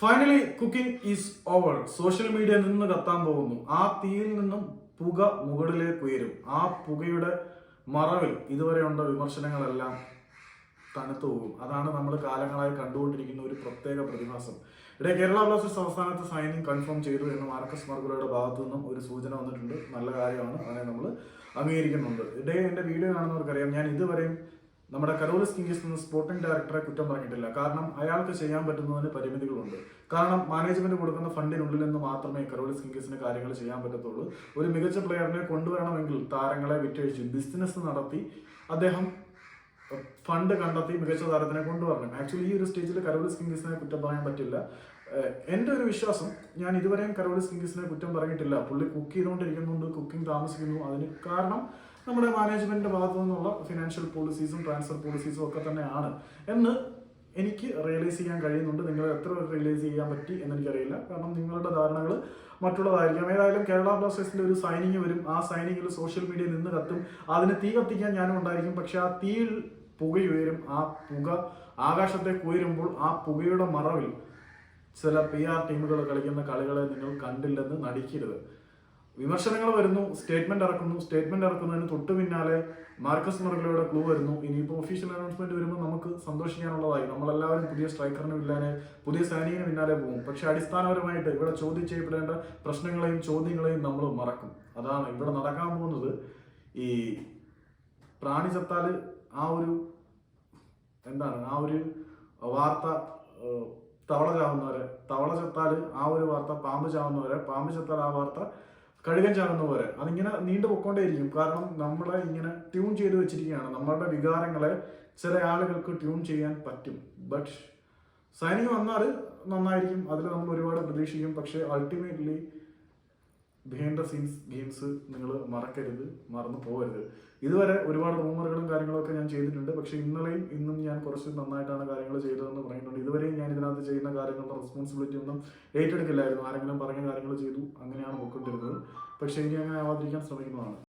Finally cooking is over social media നിന്ന് കത്താൻ പോകുന്നു. ആ തീയിൽ നിന്നും പുക മുകളിലേക്ക് ഉയരും. ആ പുകയുടെ മറവിൽ ഇതുവരെ ഉണ്ട വിമർശനങ്ങളെല്ലാം തണുത്തു പോകും. അതാണ് നമ്മൾ കാലങ്ങളായി കണ്ടുകൊണ്ടിരിക്കുന്ന ഒരു പ്രത്യേക പ്രതിഭാസം. ഇവിടെ കേരള ബ്ലാസ്റ്റേഴ്സ് സംസ്ഥാനത്ത് സൈനിങ് കൺഫേം ചെയ്തു എന്ന് മാർക്കസ് മർഗുലയുടെ ഭാഗത്തു നിന്നും ഒരു സൂചന വന്നിട്ടുണ്ട്. നല്ല കാര്യമാണ്. അതിനെ നമ്മൾ അംഗീകരിക്കുന്നുണ്ട്. ഇടേ എന്റെ വീഡിയോ കാണുന്നവർക്കറിയാം. ഞാൻ ഇതുവരെയും നമ്മുടെ കരോളിസ് കിങ്സ് നിന്ന് സ്പോർട്ടിംഗ് ഡയറക്ടറെ കുറ്റം പറഞ്ഞിട്ടില്ല. കാരണം അയാൾക്ക് ചെയ്യാൻ പറ്റുന്നതിന് പരിമിതികളുണ്ട്. കാരണം മാനേജ്മെന്റ് കൊടുക്കുന്ന ഫണ്ടിനുള്ളിൽ നിന്ന് മാത്രമേ കരോളിസ് കിങ്സിന് കാര്യങ്ങൾ ചെയ്യാൻ പറ്റത്തുള്ളൂ. ഒരു മികച്ച പ്ലെയറിനെ കൊണ്ടുവരണമെങ്കിൽ താരങ്ങളെ വിറ്റഴിച്ച് ബിസിനസ് നടത്തി അദ്ദേഹം ഫണ്ട് കണ്ടെത്തി മികച്ച താരത്തിനെ കൊണ്ടുവരണം. ആക്ച്വലി ഈ ഒരു സ്റ്റേജിൽ കരോളിസ് കിങ്സിനെ കുറ്റം പറയാൻ പറ്റില്ല. എന്റെ ഒരു വിശ്വാസം ഞാൻ ഇതുവരെയും കരോളിസ് കിങ്സിനെ കുറ്റം പറഞ്ഞിട്ടില്ല. പുള്ളി കുക്ക് ചെയ്തുകൊണ്ടിരിക്കുന്നുണ്ട് കുക്കിംഗ് താമസിക്കുന്നു. അതിന് കാരണം നമ്മുടെ മാനേജ്മെന്റിന്റെ ഭാഗത്തു നിന്നുള്ള ഫിനാൻഷ്യൽ പോളിസീസും ട്രാൻസ്ഫർ പോളിസീസും ഒക്കെ തന്നെയാണ്. എന്ന് എനിക്ക് റിയലൈസ് ചെയ്യാൻ കഴിയുന്നുണ്ട്. നിങ്ങൾ എത്ര റിയലൈസ് ചെയ്യാൻ പറ്റി എന്ന് എനിക്കറിയില്ല കാരണം നിങ്ങളുടെ ധാരണകൾ മറ്റുള്ളതായിരിക്കാം. ഏതായാലും കേരള ബ്ലാസ്റ്റേഴ്സിന്റെ ഒരു സൈനിങ് വരും. ആ സൈനിങ്ങിൽ സോഷ്യൽ മീഡിയയിൽ നിന്ന് കത്തും. അതിന് തീ കത്തിക്കാൻ ഞാനും ഉണ്ടായിരിക്കും. പക്ഷെ ആ തീയിൽ പുകയുയരും. ആ പുക ആകാശത്തെ ഉയരുമ്പോൾ ആ പുകയുടെ മറവിൽ ചില പി ആർ ടീമുകൾ കളിക്കുന്ന കളികളെ നിങ്ങൾ കണ്ടില്ലെന്ന് നടിക്കരുത്. വിമർശനങ്ങൾ വരുന്നു സ്റ്റേറ്റ്മെന്റ് ഇറക്കുന്നു സ്റ്റേറ്റ്മെന്റ് ഇറക്കുന്നതിന് തൊട്ട് പിന്നാലെ മാർക്കസ് മുറകളയുടെ ക്ലൂ വരുന്നു. ഇനിയിപ്പോൾ ഒഫീഷ്യൽ അനൗൺസ്മെന്റ് വരുമ്പോൾ നമുക്ക് സന്തോഷിക്കാനുള്ളതായി. നമ്മളെല്ലാവരും പുതിയ സ്ട്രൈക്കറിന് പിന്നാലെ പുതിയ സൈനികന് പിന്നാലെ പോകും. പക്ഷെ അടിസ്ഥാനപരമായിട്ട് ഇവിടെ ചോദ്യം ചെയ്യപ്പെടേണ്ട പ്രശ്നങ്ങളെയും ചോദ്യങ്ങളെയും നമ്മൾ മറക്കും. അതാണ് ഇവിടെ നടക്കാൻ പോകുന്നത്. ഈ പ്രാണി ചത്താൽ ആ ഒരു എന്താണ്? ആ ഒരു വാർത്ത തവള ചാവുന്നവരെ തവള ചത്താൽ ആ ഒരു വാർത്ത പാമ്പ് ചാവുന്നവരെ പാമ്പ് ചത്താൽ ആ വാർത്ത കഴുകൻ ചാവുന്നവരെ അതിങ്ങനെ നീണ്ടു പൊക്കോണ്ടേയിരിക്കും കാരണം നമ്മളെ ഇങ്ങനെ ട്യൂൺ ചെയ്ത് വെച്ചിരിക്കുകയാണ്. നമ്മളുടെ വികാരങ്ങളെ ചില ആളുകൾക്ക് ട്യൂൺ ചെയ്യാൻ പറ്റും. ബട്ട് സൈനിക വന്നാൽ നന്നായിരിക്കും. അതിൽ നമ്മൾ ഒരുപാട് പ്രതീക്ഷിക്കും. പക്ഷേ ultimately behind the scenes games നിങ്ങൾ മറക്കരുത്. മറന്നു പോകരുത്. ഇതുവരെ ഒരുപാട് റൂമറുകളും കാര്യങ്ങളൊക്കെ ഞാൻ ചെയ്തിട്ടുണ്ട്. പക്ഷെ ഇന്നലെയും ഇന്നും ഞാൻ കുറച്ച് നന്നായിട്ടാണ് കാര്യങ്ങൾ ചെയ്തതെന്ന് പറയുന്നുണ്ട്. ഇതുവരെയും ഞാൻ ഇതിനകത്ത് ചെയ്യുന്ന കാര്യങ്ങളുടെ റെസ്പോൺസിബിലിറ്റി ഒന്നും ഏറ്റെടുക്കില്ലായിരുന്നു. ആരെങ്കിലും പറഞ്ഞ കാര്യങ്ങൾ ചെയ്തു അങ്ങനെയാണ് പോയിക്കൊണ്ടിരുന്നത് പക്ഷേ ഇനി അങ്ങനെ ആവാതിരിക്കാൻ ശ്രമിക്കുന്നതാണ്.